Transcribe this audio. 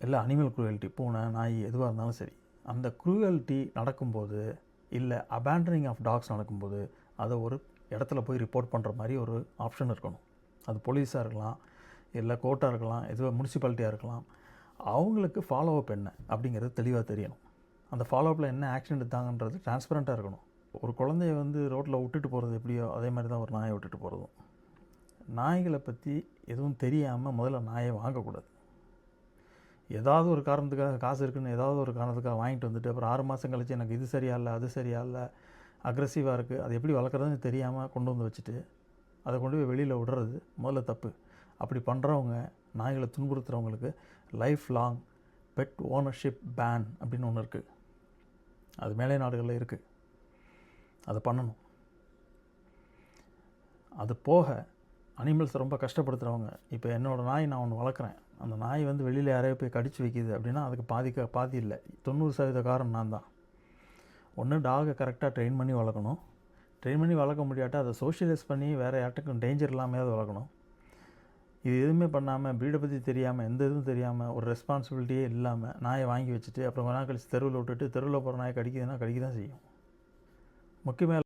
இல்லை animal cruelty பூனை நாய் எதுவாக இருந்தாலும் சரி அந்த குரூயல்ட்டி நடக்கும்போது இல்லை அபேண்டனிங் ஆஃப் டாக்ஸ் நடக்கும்போது அதை ஒரு இடத்துல போய் ரிப்போர்ட் பண்ணுற மாதிரி ஒரு ஆப்ஷன் இருக்கணும். அது போலீஸாக இருக்கலாம் இல்லை கோர்ட்டாக இருக்கலாம் எதுவாக முனிசிபாலிட்டியாக இருக்கலாம் அவங்களுக்கு ஃபாலோ அப் என்ன அப்படிங்கிறது தெளிவாக தெரியணும். அந்த ஃபாலோ அப்பில் என்ன ஆக்ஷன் எடுத்தாங்கன்றது டிரான்ஸ்பரண்ட்டாக இருக்கணும். ஒரு குழந்தைய வந்து ரோட்டில் விட்டுட்டு போகிறது எப்படியோ அதே மாதிரி தான் ஒரு நாயை விட்டுட்டு போகிறதும் நாய்களை பற்றி எதுவும் தெரியாமல் முதல்ல நாயை வாங்கக்கூடாது. ஏதாவது ஒரு காரணத்துக்காக காசு இருக்குன்னு ஏதாவது ஒரு காரணத்துக்காக வாங்கிட்டு வந்துட்டு அப்புறம் ஆறு மாதம் கழிச்சு எனக்கு இது சரியா இல்லை அது சரியா இல்லை அக்ரெசிவாக இருக்குது அது எப்படி வளர்க்குறதுன்னு தெரியாமல் கொண்டு வந்து வச்சுட்டு அதை கொண்டு போய் வெளியில் விடுறது முதல்ல தப்பு. அப்படி பண்ணுறவங்க நாய்களை துன்புறுத்துறவங்களுக்கு life long pet ownership ban அப்படின்னு ஒன்று இருக்குது அது மேலை நாடுகளில் இருக்குது அதை பண்ணணும். அது போக அனிமல்ஸ் ரொம்ப கஷ்டப்படுத்துகிறவங்க இப்போ என்னோடய நாய் நான் ஒன்று வளர்க்குறேன். அந்த நாய் வந்து வெளியில் யாரையோ போய் கடிச்சு வைக்கிது அப்படின்னா அதுக்கு பாதிக்க பாதி இல்லை. தொண்ணூறு சதவீத காரணம் நான் தான். ஒன்று டாகை கரெக்டாக ட்ரெயின் பண்ணி வளர்க்கணும். ட்ரெயின் பண்ணி வளர்க்க முடியாட்டா அதை சோஷியலைஸ் பண்ணி வேறு யார்ட்டுக்கும் டேஞ்சர் இல்லாமல் அதை வளர்க்கணும். இது எதுவுமே பண்ணாமல் ப்ரீடை பற்றி தெரியாமல் எந்த இதுவும் தெரியாமல் ஒரு ரெஸ்பான்சிபிலிட்டியே இல்லாமல் நாயை வாங்கி வச்சுட்டு அப்புறம் கொஞ்ச நாள் கழிச்சு தெருவில் விட்டுட்டு தெருவில் போகிற நாயை கடிக்குதுன்னா கடிக்க தான் செய்யும். முக்கியமாக